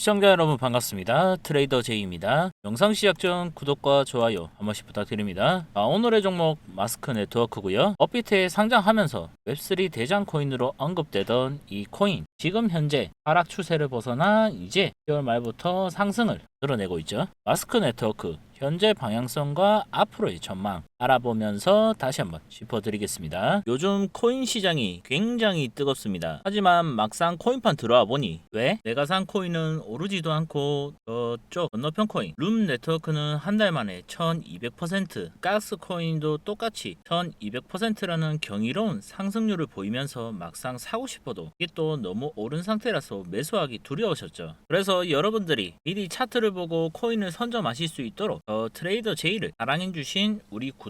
시청자 여러분 반갑습니다. 트레이더 제이입니다. 영상 시작 전 구독과 좋아요 한 번씩 부탁드립니다. 아, 오늘의 종목 마스크 네트워크고요. 업비트에 상장하면서 웹3 대장 코인으로 언급되던 이 코인 지금 현재 하락 추세를 벗어나 이제 10월 말부터 상승을 드러내고 있죠. 마스크 네트워크 현재 방향성과 앞으로의 전망 알아보면서 다시 한번 짚어드리겠습니다. 요즘 코인 시장이 굉장히 뜨겁습니다. 하지만 막상 코인판 들어와 보니 왜? 내가 산 코인은 오르지도 않고 저쪽 건너편 코인 룸 네트워크는 한 달 만에 1200% 가스 코인도 똑같이 1200%라는 경이로운 상승률을 보이면서 막상 사고 싶어도 이게 또 너무 오른 상태라서 매수하기 두려우셨죠. 그래서 여러분들이 미리 차트를 보고 코인을 선점하실 수 있도록 저 트레이더 제이를 사랑해주신 우리 구독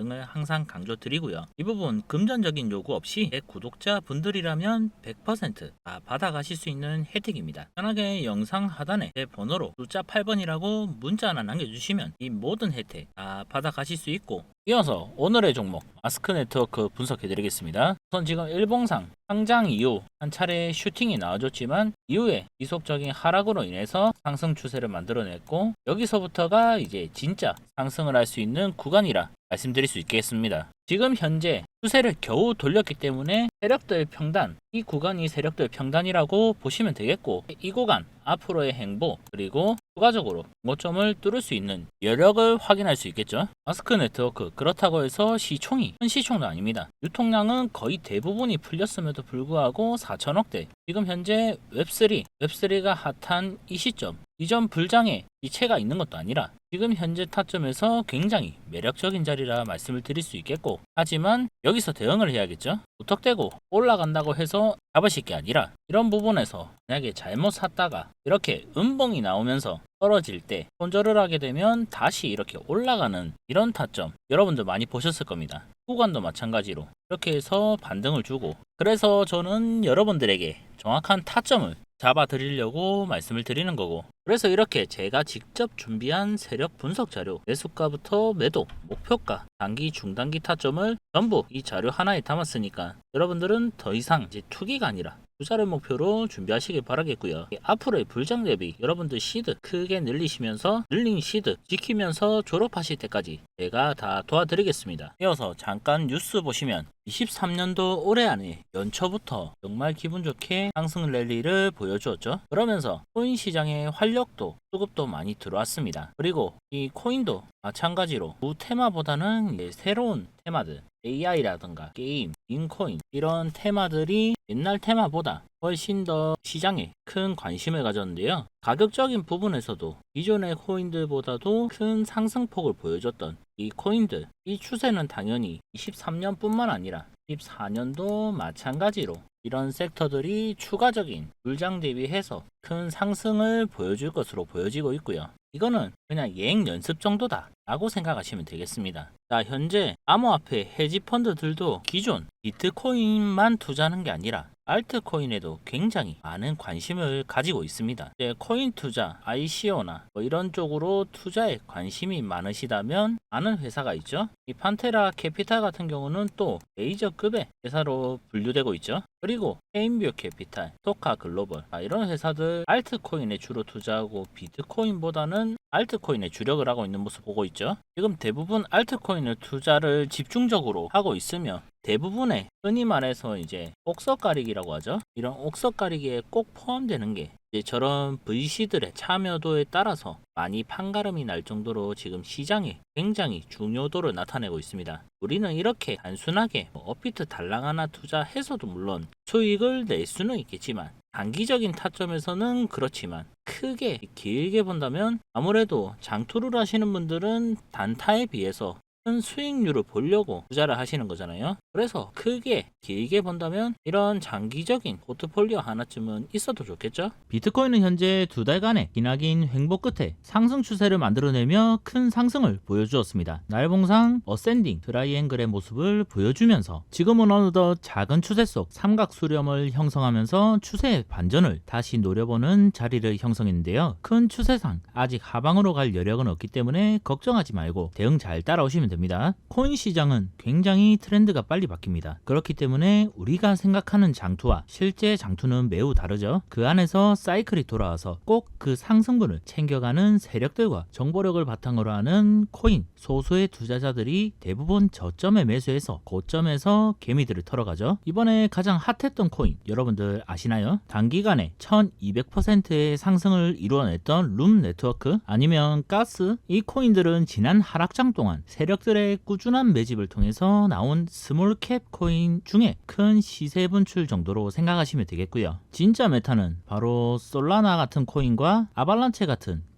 을 항상 강조드리고요. 이 부분 금전적인 요구 없이 제 구독자 분들이라면 100%다 받아 가실 수 있는 혜택입니다. 편하게 영상 하단에 제 번호로 숫자 8번이라고 문자 하나 남겨주시면 이 모든 혜택 다 받아 가실 수 있고 이어서 오늘의 종목 마스크 네트워크 분석해 드리겠습니다. 우선 지금 일봉상 상장 이후 한 차례 슈팅이 나와줬지만 이후에 지속적인 하락으로 인해서 상승 추세를 만들어냈고 여기서부터가 이제 진짜 상승을 할 수 있는 구간이라 말씀드릴 수 있겠습니다. 지금 현재 추세를 겨우 돌렸기 때문에 세력들 평단 이 구간이 세력들 평단이라고 보시면 되겠고 이 구간 앞으로의 행보 그리고 추가적으로 고점을 뚫을 수 있는 여력을 확인할 수 있겠죠. 마스크 네트워크 그렇다고 해서 시총이 큰 시총도 아닙니다. 유통량은 거의 대부분이 풀렸음에도 불구하고 4천억대 지금 현재 웹3 웹3가 핫한 이 시점 이전 불장에 이체가 있는 것도 아니라 지금 현재 타점에서 굉장히 매력적인 자리라 말씀을 드릴 수 있겠고 하지만 여기서 대응을 해야겠죠? 부탁되고 올라간다고 해서 잡으실 게 아니라 이런 부분에서 만약에 잘못 샀다가 이렇게 음봉이 나오면서 떨어질 때 손절을 하게 되면 다시 이렇게 올라가는 이런 타점 여러분들 많이 보셨을 겁니다. 구간도 마찬가지로 이렇게 해서 반등을 주고 그래서 저는 여러분들에게 정확한 타점을 잡아 드리려고 말씀을 드리는 거고. 그래서 이렇게 제가 직접 준비한 세력 분석 자료 매수가부터 매도 목표가 단기 중단기 타점을 전부 이 자료 하나에 담았으니까 여러분들은 더 이상 이제 투기가 아니라 투자를 목표로 준비하시길 바라겠고요. 앞으로의 불장 대비 여러분들 시드 크게 늘리시면서 늘린 시드 지키면서 졸업하실 때까지 제가 다 도와드리겠습니다. 이어서 잠깐 뉴스 보시면 23년도 올해 안에 연초부터 정말 기분 좋게 상승 랠리를 보여주었죠. 그러면서 코인 시장의 활력도 수급도 많이 들어왔습니다. 그리고 이 코인도 마찬가지로 구 테마보다는 새로운 테마들 AI라든가 게임, 인코인 이런 테마들이 옛날 테마보다 훨씬 더 시장에 큰 관심을 가졌는데요. 가격적인 부분에서도 기존의 코인들보다도 큰 상승폭을 보여줬던 이 코인들, 이 추세는 당연히 23년뿐만 아니라 14년도 마찬가지로 이런 섹터들이 추가적인 불장 대비해서 큰 상승을 보여줄 것으로 보여지고 있고요. 이거는 그냥 예행 연습 정도다 라고 생각하시면 되겠습니다. 자, 현재 암호화폐 헤지 펀드들도 기존 비트코인만 투자하는 게 아니라 알트코인에도 굉장히 많은 관심을 가지고 있습니다. 이제 코인 투자, ICO나 뭐 이런 쪽으로 투자에 관심이 많으시다면 아는 회사가 있죠. 이 판테라 캐피탈 같은 경우는 또 메이저급의 회사로 분류되고 있죠. 그리고 페인뷰 캐피탈, 토카 글로벌 아, 이런 회사들 알트코인에 주로 투자하고 비트코인보다는 알트코인에 주력을 하고 있는 모습 보고 있죠. 지금 대부분 알트코인을 투자를 집중적으로 하고 있으며 대부분의 흔히 말해서 이제 옥석 가리기라고 하죠. 이런 옥석 가리기에 꼭 포함되는 게 이제 저런 VC들의 참여도에 따라서 많이 판가름이 날 정도로 지금 시장에 굉장히 중요도를 나타내고 있습니다. 우리는 이렇게 단순하게 뭐 업비트 달랑 하나 투자해서도 물론 수익을 낼 수는 있겠지만 단기적인 타점에서는 그렇지만 크게 길게 본다면 아무래도 장투를 하시는 분들은 단타에 비해서 큰 수익률을 보려고 투자를 하시는 거잖아요. 그래서 크게 길게 본다면 이런 장기적인 포트폴리오 하나쯤은 있어도 좋겠죠? 비트코인은 현재 두 달간의 기나긴 횡보 끝에 상승 추세를 만들어내며 큰 상승을 보여주었습니다. 날봉상 어센딩 트라이앵글의 모습을 보여주면서 지금은 어느덧 작은 추세 속 삼각 수렴을 형성하면서 추세의 반전을 다시 노려보는 자리를 형성했는데요. 큰 추세상 아직 하방으로 갈 여력은 없기 때문에 걱정하지 말고 대응 잘 따라오시면 됩니다. 코인 시장은 굉장히 트렌드가 빨리 바뀝니다. 그렇기 때문에 우리가 생각하는 장투와 실제 장투는 매우 다르죠. 그 안에서 사이클이 돌아와서 꼭 그 상승분을 챙겨가는 세력들과 정보력을 바탕으로 하는 코인 소수의 투자자들이 대부분 저점에 매수해서 고점에서 개미들을 털어가죠. 이번에 가장 핫했던 코인 여러분들 아시나요? 단기간에 1200%의 상승을 이루어냈던 룸 네트워크 아니면 가스 이 코인들은 지난 하락장 동안 세력 들의 꾸준한 매집을 통해서 나온 스몰캡 코인 중에 큰 시세 분출 정도로 생각하시면 되겠고요. 진짜 메타는 바로 솔라나 같은 코인과 아발란체 같은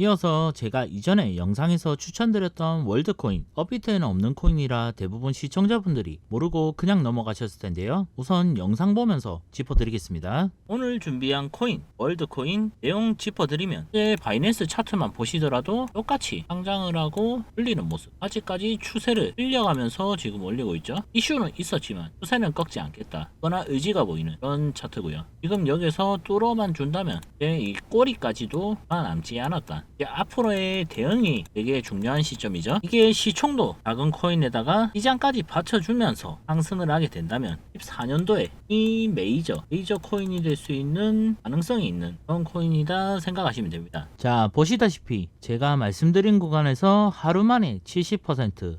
이어서 제가 이전에 영상에서 추천드렸던 월드코인, 업비트에는 없는 코인이라 대부분 시청자분들이 모르고 그냥 넘어가셨을 텐데요. 우선 영상 보면서 짚어드리겠습니다. 오늘 준비한 코인, 월드코인 내용 짚어드리면 이제 바이낸스 차트만 보시더라도 똑같이 상장을 하고 흘리는 모습 아직까지 추세를 흘려가면서 지금 올리고 있죠. 이슈는 있었지만 추세는 꺾지 않겠다. 그러나 의지가 보이는 그런 차트고요. 지금 여기서 뚫어만 준다면 이제 이 꼬리까지도 남지 않았다. 앞으로의 대응이 되게 중요한 시점이죠. 이게 시총도 작은 코인에다가 시장까지 받쳐주면서 상승을 하게 된다면 14년도에 이 메이저 메이저 코인이 될 수 있는 가능성이 있는 그런 코인이다 생각하시면 됩니다. 자 보시다시피 제가 말씀드린 구간에서 하루 만에 70%,